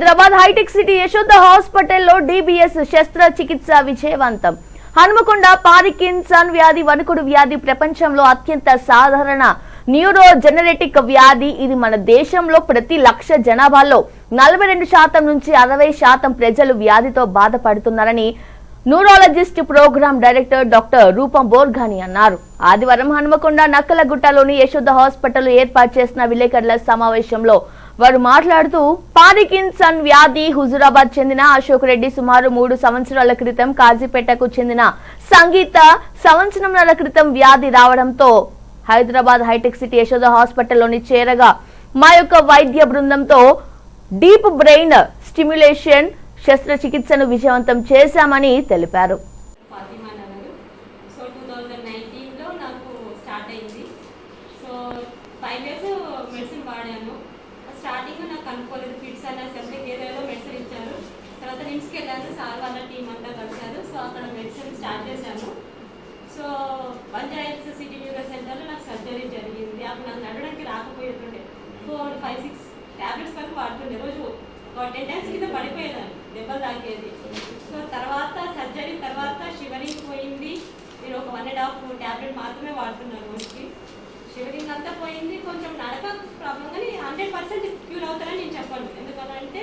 Hyderabad hitech city Yashoda హాస్పిటల్లో DBS శస్త్రచికిత్స విజయవంతం. హనుమకొండ పారికిన్సన్ వ్యాధి వణుకుడు వ్యాధి ప్రపంచంలో అత్యంత సాధారణ న్యూరో జెనెటిక్ వ్యాధి. ఇది మన దేశంలో ప్రతి లక్ష జనాభాలో నలభై రెండు శాతం నుంచి అరవై శాతం ప్రజలు వ్యాధితో బాధపడుతున్నారని neurologist programme director doctor Rupam Borgohain అన్నారు. ఆదివారం హనుమకొండ నక్కలగుట్టలోని యశోద హాస్పిటల్ ఏర్పాటు చేసిన విలేకరుల సమావేశంలో వారు మాట్లాడుతూ పారికిన్సన్ వ్యాధి హుజురాబాద్ చెందిన అశోక్ రెడ్డి సుమారు మూడు సంవత్సరాల క్రితం కాజీపేటకు చెందిన సంగీత సంవత్సరంన్నర క్రితం వ్యాధి రావడంతో హైదరాబాద్ హైటెక్ సిటీ యశోద హాస్పిటల్లోని చేరగా మా యొక్క వైద్య బృందంతో డీప్ బ్రెయిన్ స్టిమ్యులేషన్ శస్త్రచికిత్సను విజయవంతం చేశామని తెలిపారు. సో ఫైవ్ ఇయర్స్ మెడిసిన్ వాడాను. స్టార్టింగ్ నాకు కనుక్కోలేదు ఫిట్స్ అన్న సెప్టిక్ ఏరియాలో మెడిసిన్ ఇచ్చారు. తర్వాత నిమ్స్కి వెళ్ళాను సార్ వాళ్ళ టీం అంతా కలిశారు. సో అక్కడ మెడిసిన్ స్టార్ట్ చేశాను సో పంచాయత్ సిటీ న్యూరో సెంటర్లో నాకు సర్జరీ జరిగింది. అప్పుడు నాకు నడవడానికి రాకపోయేటుండే. ఫోర్ ఫైవ్ సిక్స్ ట్యాబ్లెట్స్ వరకు వాడుతుండే. రోజు ఒక టెన్ టైమ్స్ కింద పడిపోయేదాన్ని దెబ్బలు తాకేది. సో తర్వాత సర్జరీ తర్వాత షివరింగ్ పోయింది. నేను ఒక వన్ అండ్ హాఫ్ ట్యాబ్లెట్ మాత్రమే వాడుతున్నాను రోజుకి. షివరింగ్ అంతా పోయింది. కొంచెం నడక ప్రాబ్లం కానీ హండ్రెడ్ పర్సెంట్ క్యూర్ అవుతారని నేను చెప్పను. ఎందుకంటే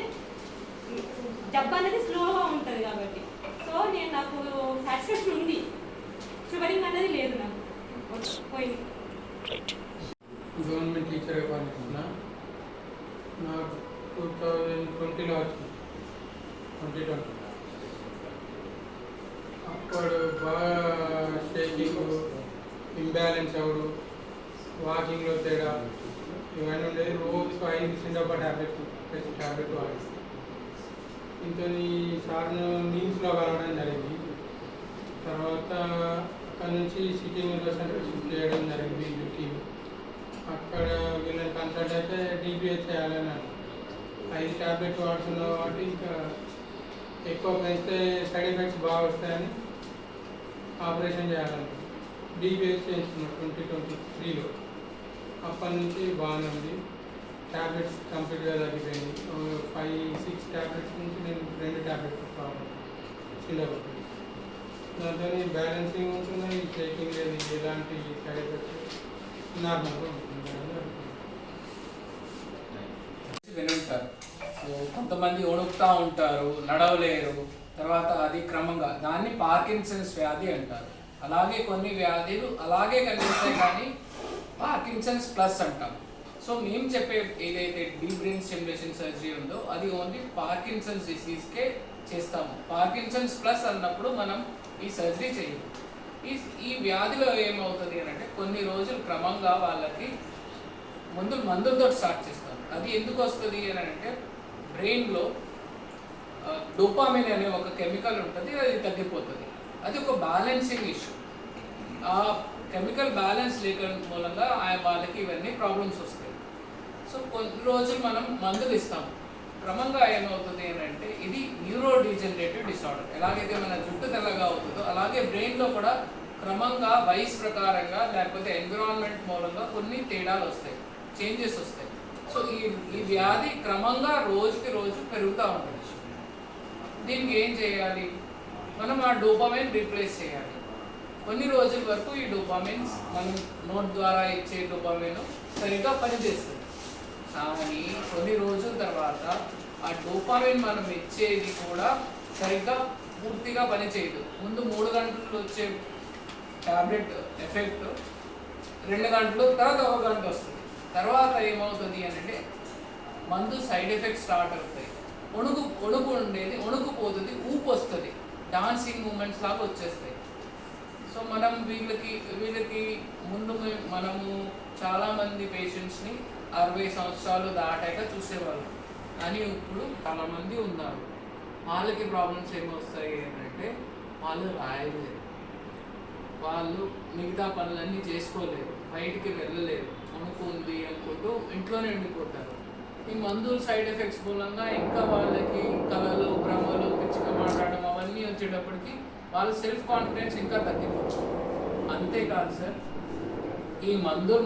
జబ్బు అనేది స్లోగా ఉంటుంది కాబట్టి. సో నేను నాకు సాటిస్ఫాక్షన్ ఉంది. షుగరింగ్ అనేది లేదు నాకు. పోయింది. గవర్నమెంట్ టీచర్గా పనిచేస్తున్నా నాకు టూ థౌజండ్ ట్వంటీలో వచ్చింది. ట్వంటీ ట్వంటీ అప్పుడు బాగా షేకింగ్ ఇంబ్యాలెన్స్ అవడు వాకింగ్లో తేడా. ఇవన్నీ ఉండేది ఫైవ్ ఐదు ఒక ట్యాబ్లెట్ ప్రతి ట్యాబ్లెట్ వాడి ఇంతో సార్ను నీమ్స్లో కలవడం జరిగింది. తర్వాత అక్కడ నుంచి సిటీ యూనివర్సిటీ సెంటర్ షిఫ్ట్ చేయడం జరిగింది డ్యూటీ అక్కడ వీళ్ళని కన్సల్ట్ అయితే డీబీహెచ్ చేయాలని అన్నారు. ఐదు ట్యాబ్లెట్ వాడుతున్నాం కాబట్టి ఇంకా ఎక్కువ పెంచితే సైడ్ ఎఫెక్ట్స్ బాగా వస్తాయని ఆపరేషన్ చేయాలనుకుంటున్నాం డీబీహెచ్ చేయించుకున్నాం ట్వంటీ ట్వంటీ త్రీలో. అప్పటి నుంచి బాగానే ఉంది ట్యాబ్లెట్స్ కంప్లీట్గా తగ్గిపోయింది. ఫైవ్ సిక్స్ ట్యాబ్లెట్స్ నుంచి నేను రెండు ట్యాబ్లెట్స్ ప్రాబ్లం చిన్నప్పుడు దాంతో బ్యాలెన్సింగ్ ఉంటుంది షేకింగ్ లేదు ఎలాంటి సైడ్ ఎఫెక్ట్స్ నార్మల్గా ఉంటుంది వినుంటారు సో కొంతమంది ఒడుకుతూ ఉంటారు నడవలేరు తర్వాత అది క్రమంగా దాన్ని పార్కిన్సన్స్ వ్యాధి అంటారు. అలాగే కొన్ని వ్యాధులు అలాగే కనిపిస్తాయి కానీ పార్కిన్సన్స్ ప్లస్ అంటాం. సో మేము చెప్పే ఏదైతే డీ బ్రెయిన్ స్టిమ్యులేషన్ సర్జరీ ఉందో అది ఓన్లీ పార్కిన్సన్స్ డిసీజ్కే చేస్తాము. పార్కిన్సన్స్ ప్లస్ అన్నప్పుడు మనం ఈ సర్జరీ చేయము. ఈ ఈ వ్యాధిలో ఏమవుతుంది అని అంటే కొన్ని రోజులు క్రమంగా వాళ్ళకి ముందు మందులతో స్టార్ట్ చేస్తాం అది ఎందుకు వస్తుంది అని అంటే బ్రెయిన్లో డోపామిన్ అనే ఒక కెమికల్ ఉంటుంది అది తగ్గిపోతుంది. అది ఒక బ్యాలెన్సింగ్ ఇష్యూ ఆ కెమికల్ బ్యాలెన్స్ లేక మూలంగా ఆ వాళ్ళకి ఇవన్నీ ప్రాబ్లమ్స్ వస్తాయి. సో కొన్ని రోజులు మనం మందులు ఇస్తాం. క్రమంగా ఏమవుతుంది ఏంటంటే ఇది న్యూరో డీజనరేటివ్ డిసార్డర్. ఎలాగైతే మన జుట్టు తెల్లగా అవుతుందో అలాగే బ్రెయిన్లో కూడా క్రమంగా వయసు ప్రకారంగా లేకపోతే ఎన్విరాన్మెంట్ మూలంగా కొన్ని తేడాలు వస్తాయి. చేంజెస్ వస్తాయి. సో ఈ ఈ వ్యాధి క్రమంగా రోజుకి రోజు పెరుగుతూ ఉంటుంది. దీనికి ఏం చేయాలి? మనం ఆ డోపామైన్ రీప్లేస్ చేయాలి. కొన్ని రోజుల వరకు ఈ డోపామైన్స్ మనం నోట్ ద్వారా ఇచ్చే డోపామైన్ సరిగ్గా పనిచేస్తుంది. కానీ కొన్ని రోజుల తర్వాత ఆ డోపామైన్ మనం ఇచ్చేది కూడా సరిగ్గా పూర్తిగా పనిచేయదు. ముందు మూడు గంటలు వచ్చే టాబ్లెట్ ఎఫెక్ట్ రెండు గంటలు తర్వాత ఒక గంట వస్తుంది. తర్వాత ఏమవుతుంది అని అంటే మందు సైడ్ ఎఫెక్ట్స్ స్టార్ట్ అవుతాయి. వణుకు వణుకు ఉండేది ఒణుకుపోతుంది ఊపు వస్తుంది. డాన్సింగ్ మూమెంట్స్ లాగా వచ్చేస్తాయి. సో మనం వీళ్ళకి వీళ్ళకి ముందు మనము చాలామంది పేషెంట్స్ని అరవై సంవత్సరాలు దాటాక చూసేవాళ్ళం. కానీ ఇప్పుడు చాలామంది ఉన్నారు. వాళ్ళకి ప్రాబ్లమ్స్ ఏమొస్తాయి అంటే వాళ్ళు రాయలేరు వాళ్ళు మిగతా పనులన్నీ చేసుకోలేరు బయటికి వెళ్ళలేరు అనుకుంది అనుకుంటూ ఇంట్లోనే ఉండిపోతారు. ఈ మందులు సైడ్ ఎఫెక్ట్స్ మూలంగా ఇంకా వాళ్ళకి కళలు భ్రమలు పిచ్చిగా మాట్లాడడం అవన్నీ వచ్చేటప్పటికి వాళ్ళ సెల్ఫ్ కాన్ఫిడెన్స్ ఇంకా తగ్గిపోవచ్చు. అంతేకాదు సార్ ఈ మందు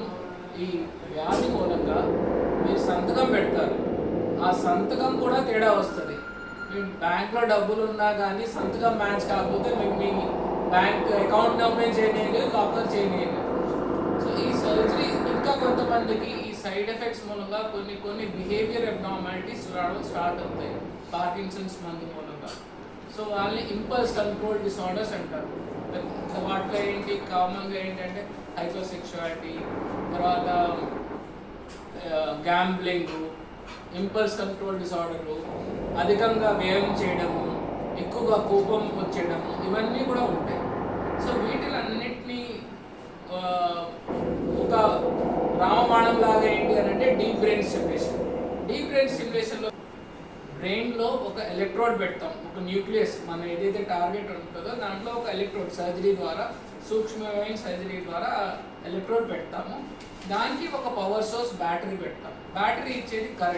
ఈ వ్యాధి మూలంగా మీరు సంతకం పెడతారు. ఆ సంతకం కూడా తేడా వస్తుంది. మీ బ్యాంక్లో డబ్బులు ఉన్నా కానీ సంతకం మ్యాచ్ కాకపోతే మీకు మీ బ్యాంక్ అకౌంట్ ఓపెన్ చేయలేదు లాకర్ చేయలేదు. సో ఈ సర్జరీ ఇంకా కొంతమందికి ఈ సైడ్ ఎఫెక్ట్స్ మూలంగా కొన్ని కొన్ని బిహేవియర్ అబ్నార్మాలిటీస్ రావడం స్టార్ట్ అవుతాయి. పార్కిన్సన్స్ మందు మూలంగా. సో వాళ్ళని ఇంపల్స్ కంట్రోల్ డిసార్డర్స్ అంటారు. వాటిలో ఏంటి? కామన్గా ఏంటంటే హైపోసెక్షువాలిటీ తర్వాత గ్యాంబ్లింగ్ ఇంపల్స్ కంట్రోల్ డిసార్డర్లు అధికంగా వ్యయం చేయడము ఎక్కువగా కోపం వచ్చేయడము ఇవన్నీ కూడా ఉంటాయి. సో వీటిలన్నిటినీ uh, ఒక రామబాణం లాగా ఏంటి అని అంటే deep brain stimulation. Deep brain స్టిమ్యులేషన్లో బ్రెయిన్లో ఒక ఎలక్ట్రోడ్ పెడతాం. ఒక న్యూక్లియస్ మన ఏదైతే టార్గెట్ ఉంటుందో దాంట్లో ఒక ఎలక్ట్రోడ్ సర్జరీ ద్వారా సూక్ష్మమైన సర్జరీ ద్వారా ఎలక్ట్రోడ్ పెడతాము. దానికి ఒక పవర్ సోర్స్ బ్యాటరీ పెడతాం బ్యాటరీ ఇచ్చేది కరెంట్.